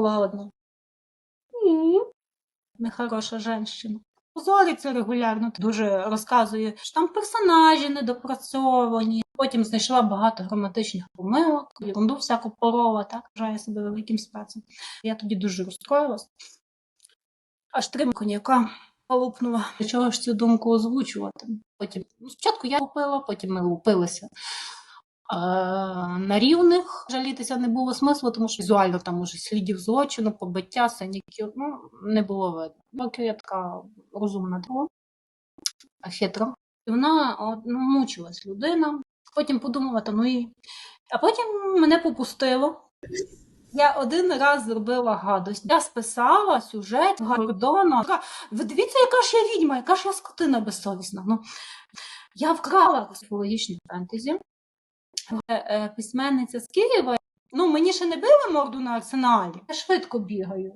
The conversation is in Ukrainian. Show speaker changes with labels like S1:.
S1: Була одна. Нехороша женщина. Позориться регулярно, дуже розказує, що там персонажі недопрацьовані. Потім знайшла багато граматичних помилок, ерунду всяку порова, так вважає себе великим спецем. Я тоді дуже розстроїлась. Аж три коньяка лупнула. Для чого ж цю думку озвучувати? Потім ну, спочатку я лупила, потім ми лупилися. Е, на рівних жалітися не було смислу, тому що візуально там уже слідів злочину, побиття, синяків, ну, не було видно. Поки я така розумна друга, хитра. І вона от, ну, мучилась людина, потім подумала, та ну і. А потім мене попустило. Я один раз зробила гадость. Я списала сюжет Гордона. Ви дивіться, яка ж я відьма, яка ж я скотина безсовісна. Ну, я вкрала психологічне фентезі. Е, е, Письменниця з Києва. Ну, мені ще не били морду на арсеналі. Я швидко бігаю.